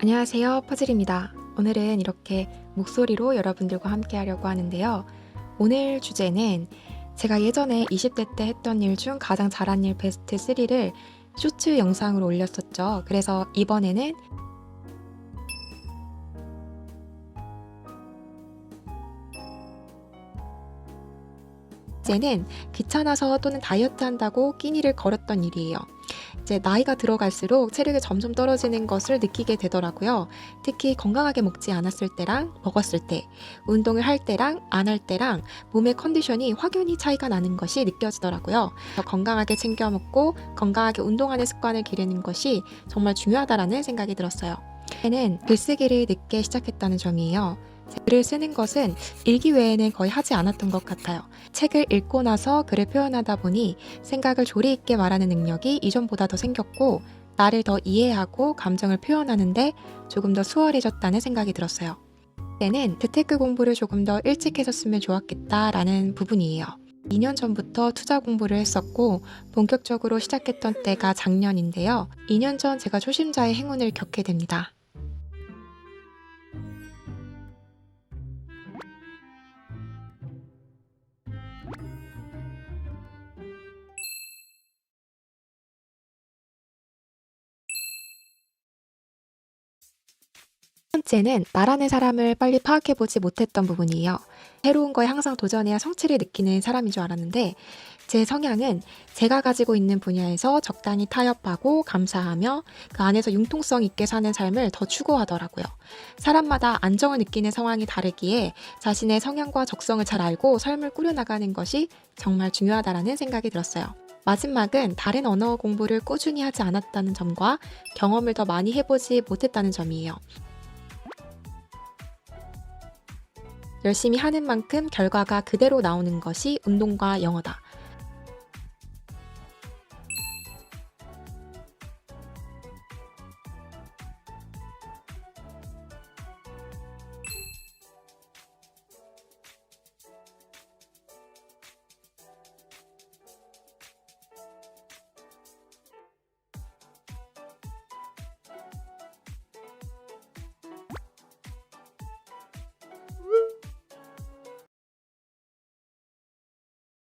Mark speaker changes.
Speaker 1: 안녕하세요. 퍼즐입니다. 오늘은 이렇게 목소리로 여러분들과 함께 하려고 하는데요. 오늘 주제는 제가 예전에 20대 때 했던 일 중 가장 잘한 일 베스트 3를 쇼츠 영상으로 올렸었죠. 그래서 이번에는 이제는 귀찮아서 또는 다이어트 한다고 끼니를 걸었던 일이에요. 이제 나이가 들어갈수록 체력이 점점 떨어지는 것을 느끼게 되더라고요. 특히 건강하게 먹지 않았을 때랑 먹었을 때, 운동을 할 때랑 안 할 때랑 몸의 컨디션이 확연히 차이가 나는 것이 느껴지더라고요. 건강하게 챙겨 먹고 건강하게 운동하는 습관을 기르는 것이 정말 중요하다라는 생각이 들었어요. 는 글쓰기를 늦게 시작했다는 점이에요. 글을 쓰는 것은 일기 외에는 거의 하지 않았던 것 같아요. 책을 읽고 나서 글을 표현하다 보니 생각을 조리 있게 말하는 능력이 이전보다 더 생겼고 나를 더 이해하고 감정을 표현하는데 조금 더 수월해졌다는 생각이 들었어요. 때는 재테크 공부를 조금 더 일찍 했었으면 좋았겠다라는 부분이에요. 2년 전부터 투자 공부를 했었고 본격적으로 시작했던 때가 작년인데요. 2년 전 제가 초심자의 행운을 겪게 됩니다. 첫 번째는 나라는 사람을 빨리 파악해보지 못했던 부분이에요. 새로운 거에 항상 도전해야 성취를 느끼는 사람인 줄 알았는데 제 성향은 제가 가지고 있는 분야에서 적당히 타협하고 감사하며 그 안에서 융통성 있게 사는 삶을 더 추구하더라고요. 사람마다 안정을 느끼는 상황이 다르기에 자신의 성향과 적성을 잘 알고 삶을 꾸려나가는 것이 정말 중요하다라는 생각이 들었어요. 마지막은 다른 언어 공부를 꾸준히 하지 않았다는 점과 경험을 더 많이 해보지 못했다는 점이에요. 열심히 하는 만큼 결과가 그대로 나오는 것이 운동과 영어다.